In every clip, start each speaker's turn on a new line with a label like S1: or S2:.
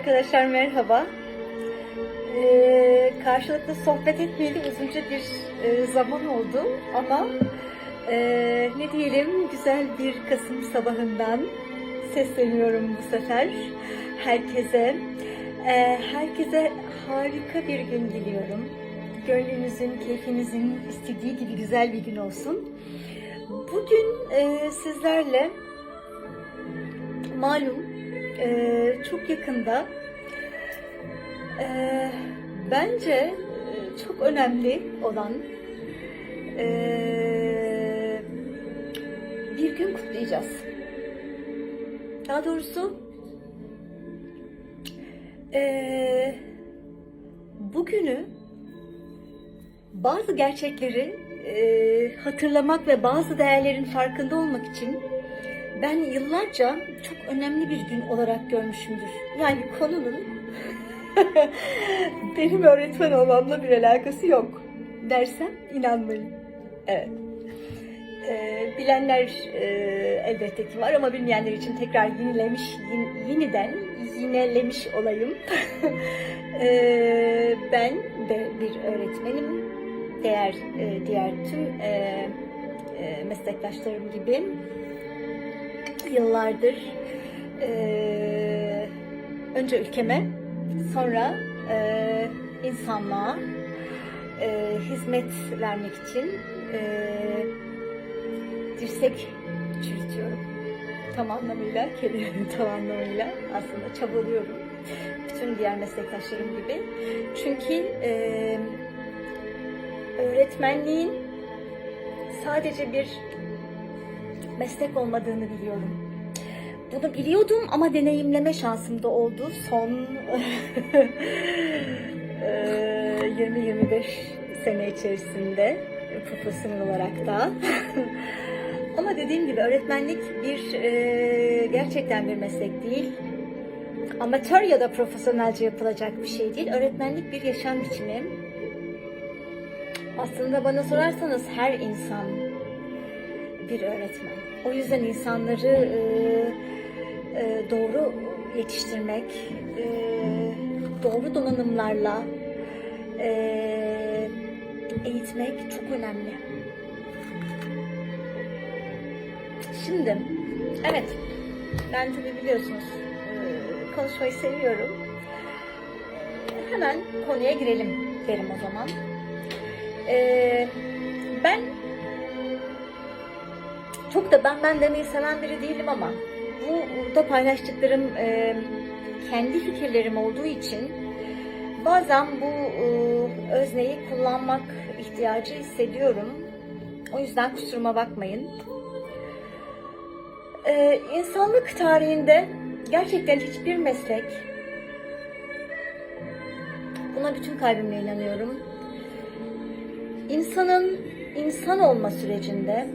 S1: Arkadaşlar merhaba. Ee, karşılıklı sohbet etmeyeli uzunca bir e, zaman oldu ama e, ne diyelim güzel bir Kasım sabahından sesleniyorum bu sefer herkese. Ee, herkese harika bir gün diliyorum. Gönlünüzün, keyfinizin istediği gibi güzel bir gün olsun. Bugün e, sizlerle malum e, çok yakında e, bence çok önemli olan e, bir gün kutlayacağız. Daha doğrusu e, bugünü bazı gerçekleri e, hatırlamak ve bazı değerlerin farkında olmak için ben yıllarca çok önemli bir gün olarak görmüşümdür. Yani konunun benim öğretmen olmamla bir alakası yok dersem inanmayın. Evet. Ee, bilenler e, elbette ki var ama bilmeyenler için tekrar yenilemiş, yin- yeniden yinelemiş olayım. Ee, ben de bir öğretmenim. Diğer e, diğer tüm e, e, meslektaşlarım gibi yıllardır eee, önce ülkeme sonra eee, insanlığa eee, hizmet vermek için eee, dirsek çürütüyorum. Tam anlamıyla, kelimenin tam anlamıyla aslında çabalıyorum. Bütün diğer meslektaşlarım gibi. Çünkü eee, öğretmenliğin sadece bir meslek olmadığını biliyorum. Bunu biliyordum ama deneyimleme şansım da oldu son eee, 20-25 sene içerisinde profesyonel olarak da. ama dediğim gibi öğretmenlik bir gerçekten bir meslek değil. Amatör ya da profesyonelce yapılacak bir şey değil. Öğretmenlik bir yaşam biçimi. Aslında bana sorarsanız her insan bir öğretmen. O yüzden insanları e, e, doğru yetiştirmek, e, doğru donanımlarla e, eğitmek çok önemli. Şimdi, evet, ben tabii biliyorsunuz e, konuşmayı seviyorum. Hemen konuya girelim derim o zaman. E, ben çok da ben ben demeyi seven biri değilim ama bu burada paylaştıklarım e, kendi fikirlerim olduğu için bazen bu e, özneyi kullanmak ihtiyacı hissediyorum. O yüzden kusuruma bakmayın. E, insanlık tarihinde gerçekten hiçbir meslek buna bütün kalbimle inanıyorum. İnsanın insan olma sürecinde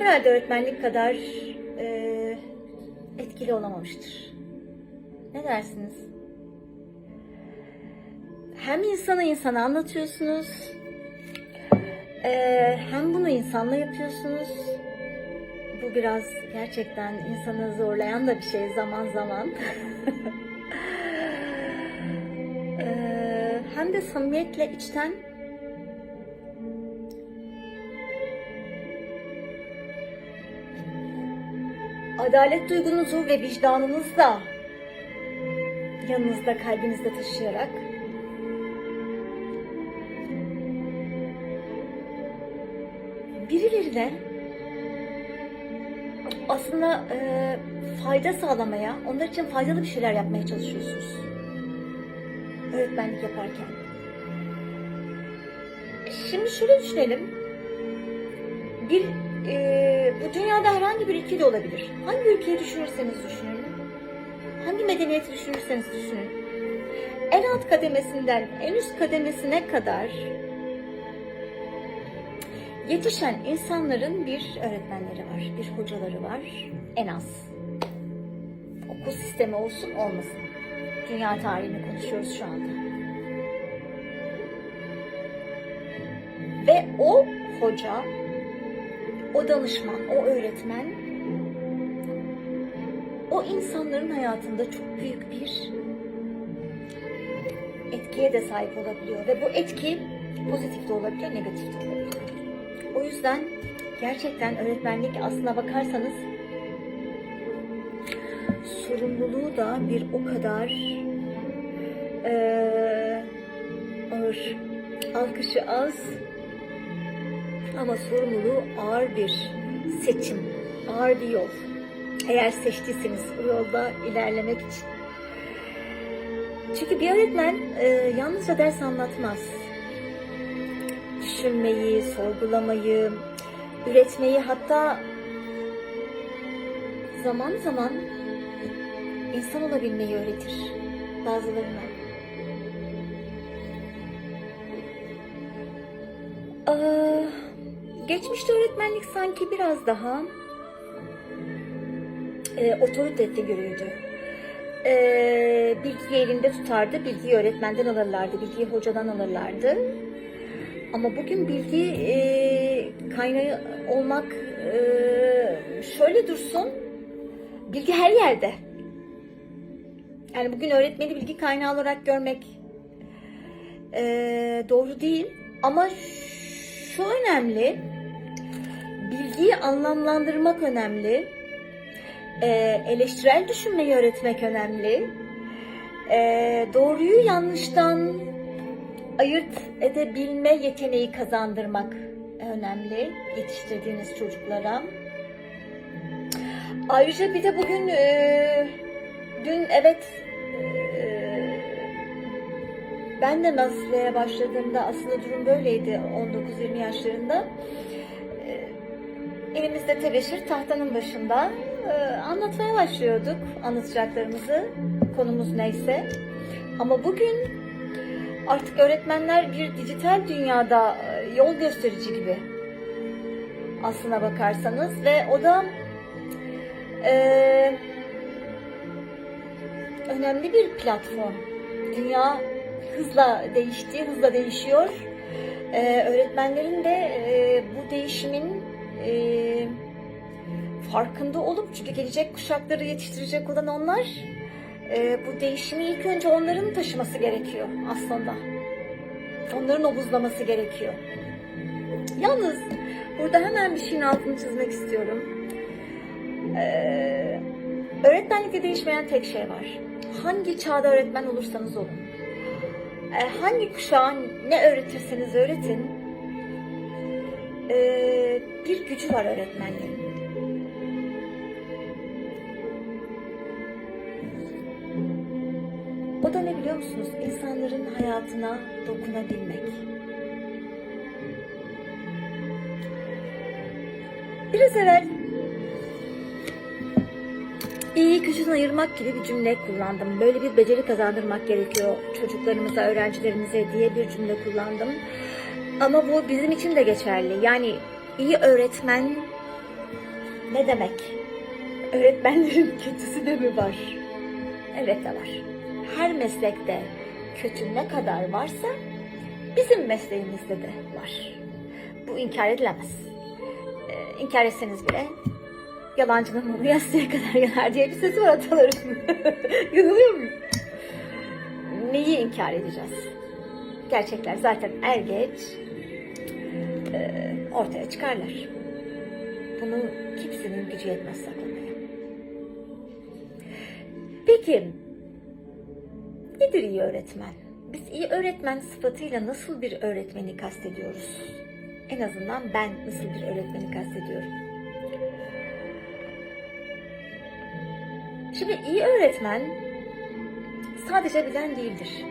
S1: herhalde öğretmenlik kadar e, etkili olamamıştır. Ne dersiniz? Hem insana insana anlatıyorsunuz, e, hem bunu insanla yapıyorsunuz. Bu biraz gerçekten insanı zorlayan da bir şey zaman zaman. E, hem de samimiyetle içten adalet duygunuzu ve vicdanınızı da yanınızda, kalbinizde taşıyarak birilerine aslında e, fayda sağlamaya, onlar için faydalı bir şeyler yapmaya çalışıyorsunuz. Öğretmenlik yaparken. Şimdi şöyle düşünelim. Bir e, bu dünyada herhangi bir ülke de olabilir. Hangi ülkeyi düşünürseniz düşünün. Hangi medeniyeti düşünürseniz düşünün. En alt kademesinden en üst kademesine kadar yetişen insanların bir öğretmenleri var, bir hocaları var en az. Okul sistemi olsun olmasın. Dünya tarihini konuşuyoruz şu anda. Ve o hoca, o danışman, o öğretmen o insanların hayatında çok büyük bir etkiye de sahip olabiliyor ve bu etki pozitif de olabiliyor, negatif de olabiliyor. O yüzden gerçekten öğretmenlik aslına bakarsanız sorumluluğu da bir o kadar eee ağır. Alkışı az ama sorumluluğu ağır bir seçim, ağır bir yol. Eğer seçtiyseniz bu yolda ilerlemek için. Çünkü bir öğretmen e, yalnızca ders anlatmaz. Düşünmeyi, sorgulamayı, üretmeyi hatta zaman zaman insan olabilmeyi öğretir bazılarına. Aa, geçmişte öğretmenlik sanki biraz daha e, otorite figürüydü. E, bilgiyi elinde tutardı, bilgiyi öğretmenden alırlardı, bilgiyi hocadan alırlardı. Ama bugün bilgi e, kaynağı olmak e, şöyle dursun, bilgi her yerde. Yani bugün öğretmeni bilgi kaynağı olarak görmek e, doğru değil. Ama şu önemli, bilgiyi anlamlandırmak önemli, e, eleştirel düşünmeyi öğretmek önemli, e, doğruyu yanlıştan ayırt edebilme yeteneği kazandırmak önemli yetiştirdiğiniz çocuklara. Ayrıca bir de bugün, e, dün evet e, ben de mesleğe başladığımda aslında durum böyleydi 19-20 yaşlarında. Ee, Elimizde tebeşir tahtanın başında e, anlatmaya başlıyorduk anlatacaklarımızı, konumuz neyse. Ama bugün artık öğretmenler bir dijital dünyada e, yol gösterici gibi aslına bakarsanız ve o da e, önemli bir platform. Dünya hızla değişti, hızla değişiyor. Ee, öğretmenlerin de e, bu değişimin e, farkında olup çünkü gelecek kuşakları yetiştirecek olan onlar e, bu değişimi ilk önce onların taşıması gerekiyor aslında. Onların obuzlaması gerekiyor. Yalnız burada hemen bir şeyin altını çizmek istiyorum. Ee, öğretmenlikte değişmeyen tek şey var. Hangi çağda öğretmen olursanız olun e, hangi kuşağa ne öğretirseniz öğretin e, bir gücü var öğretmenliğin. O da ne biliyor musunuz? İnsanların hayatına dokunabilmek. Biraz evvel İyi kötüden ayırmak gibi bir cümle kullandım. Böyle bir beceri kazandırmak gerekiyor çocuklarımıza, öğrencilerimize diye bir cümle kullandım. Ama bu bizim için de geçerli. Yani iyi öğretmen ne demek? Öğretmenlerin kötüsü de mi var? Elbette var. Her meslekte kötü ne kadar varsa bizim mesleğimizde de var. Bu inkar edilemez. Ee, inkar etseniz bile Yalancının mumu yastığa kadar yanar diye bir sesi var atalarım. Yanılıyor muyum? Neyi inkar edeceğiz? Gerçekler zaten er geç e, ortaya çıkarlar. Bunu kimsenin gücü yetmez saklamaya. Peki, nedir iyi öğretmen? Biz iyi öğretmen sıfatıyla nasıl bir öğretmeni kastediyoruz? En azından ben nasıl bir öğretmeni kastediyorum? Şimdi iyi öğretmen sadece bilen değildir.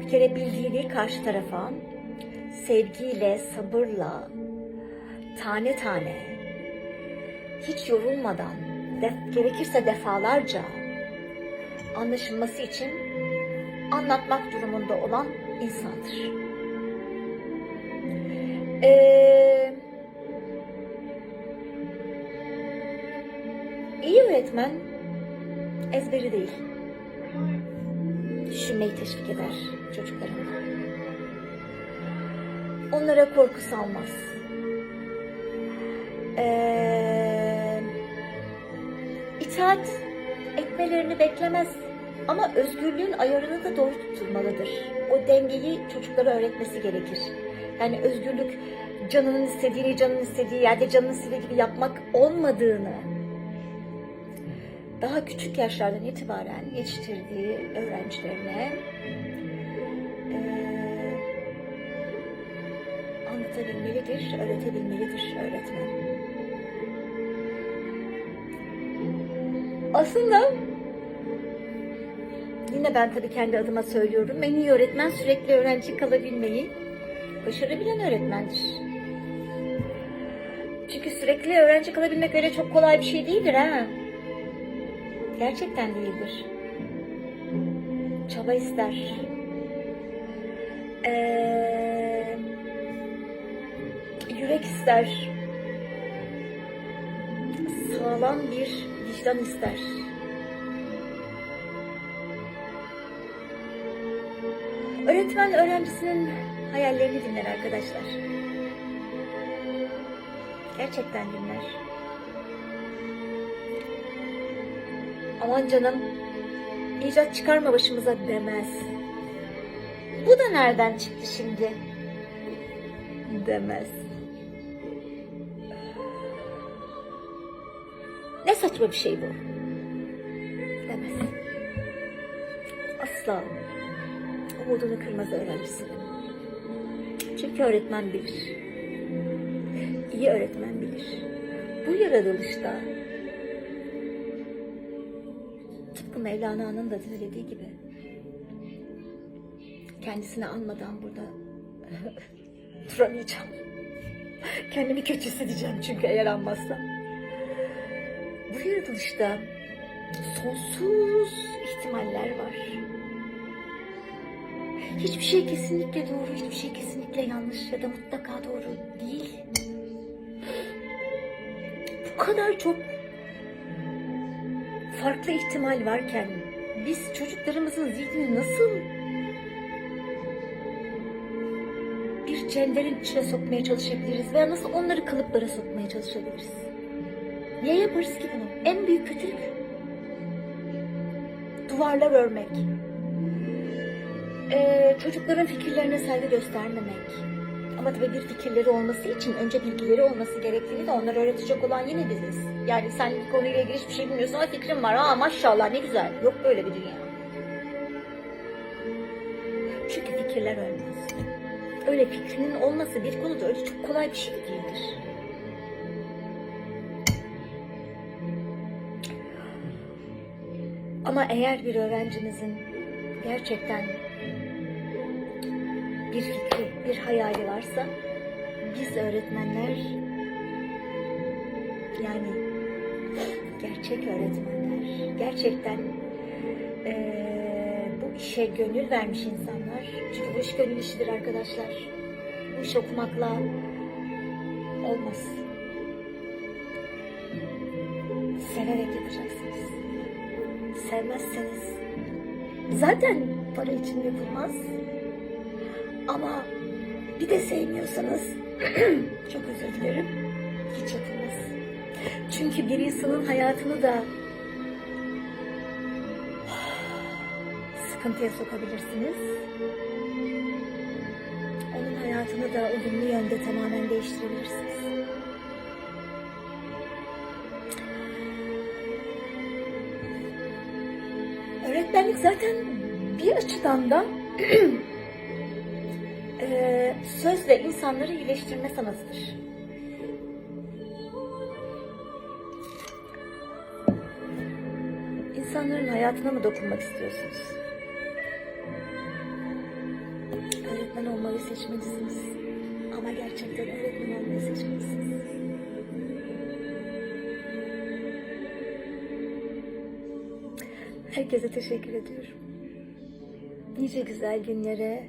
S1: Bir kere bildiğini karşı tarafa sevgiyle, sabırla, tane tane, hiç yorulmadan, def- gerekirse defalarca anlaşılması için anlatmak durumunda olan insandır. Ee, iyi öğretmen ezberi değil. Düşünmeyi teşvik eder çocuklarına. Onlara korku salmaz. Ee, itaat öğretmelerini beklemez. Ama özgürlüğün ayarını da doğru tutulmalıdır. O dengeyi çocuklara öğretmesi gerekir. Yani özgürlük canının istediğini canının istediği yerde canının istediği gibi yapmak olmadığını daha küçük yaşlardan itibaren yetiştirdiği öğrencilerine anlatabilmelidir, öğretebilmelidir öğretmen. Aslında yine ben tabii kendi adıma söylüyorum. En iyi öğretmen sürekli öğrenci kalabilmeyi başarabilen öğretmendir. Çünkü sürekli öğrenci kalabilmek öyle çok kolay bir şey değildir ha. Gerçekten değildir. Çaba ister. Ee, yürek ister. Sağlam bir vicdan ister. Öğretmen öğrencisinin hayallerini dinler arkadaşlar. Gerçekten dinler. Aman canım, icat çıkarma başımıza demez. Bu da nereden çıktı şimdi? Demez. Ne saçma bir şey bu. Demez. Asla umudunu kırmaz öğrencisinin. Çünkü öğretmen bilir. İyi öğretmen bilir. Bu yaratılışta tıpkı Mevlana'nın da söylediği gibi kendisini anmadan burada duramayacağım. Kendimi kötü hissedeceğim çünkü eğer anmazsam. Yaratılışta sonsuz ihtimaller var. Hiçbir şey kesinlikle doğru, hiçbir şey kesinlikle yanlış ya da mutlaka doğru değil. Bu kadar çok farklı ihtimal varken biz çocuklarımızın zihnini nasıl bir çemberin içine sokmaya çalışabiliriz veya nasıl onları kalıplara sokmaya çalışabiliriz? Niye yaparız ki bunu? En büyük kötülük duvarlar örmek, ee, çocukların fikirlerine saygı göstermemek. Ama tabii bir fikirleri olması için önce bilgileri olması gerektiğini de onlara öğretecek olan yine biziz. Yani sen bir konuyla ilgili hiçbir şey bilmiyorsun ama fikrin var. Aa maşallah ne güzel. Yok böyle bir dünya. Çünkü fikirler ölmez. Öyle fikrinin olması bir konuda öyle çok kolay bir şey değildir. Ama eğer bir öğrencimizin gerçekten bir fikri, bir hayali varsa biz öğretmenler yani gerçek öğretmenler, gerçekten eee, bu işe gönül vermiş insanlar. Çünkü bu iş gönül işidir arkadaşlar. Bu iş okumakla olmaz. Severek yapacaksınız. Sevmezseniz zaten para için yapılmaz. Ama bir de sevmiyorsanız çok özür dilerim. Hiç yapılmaz. Çünkü bir insanın hayatını da sıkıntıya sokabilirsiniz. Onun hayatını da olumlu yönde tamamen değiştirebilirsiniz. Öğretmenlik zaten bir açıdan da eee, sözle insanları iyileştirme sanatıdır. İnsanların hayatına mı dokunmak istiyorsunuz? Öğretmen olmayı seçmelisiniz. Ama gerçekten öğretmen olmayı seçmelisiniz. Herkese teşekkür ediyorum. Nice güzel günlere,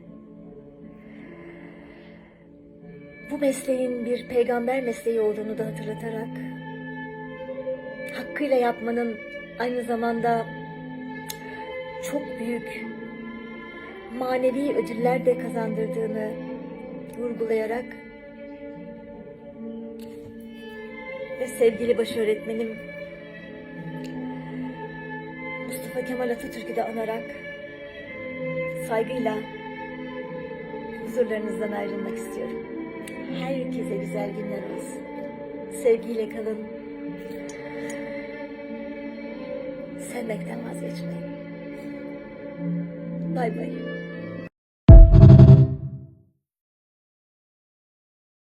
S1: bu mesleğin bir peygamber mesleği olduğunu da hatırlatarak hakkıyla yapmanın aynı zamanda çok büyük manevi ödüller de kazandırdığını vurgulayarak ve sevgili baş öğretmenim Mustafa Kemal Atatürk'ü de anarak saygıyla huzurlarınızdan ayrılmak istiyorum. Herkese güzel günler olsun. Sevgiyle kalın. Sevmekten vazgeçmeyin. Bay bay.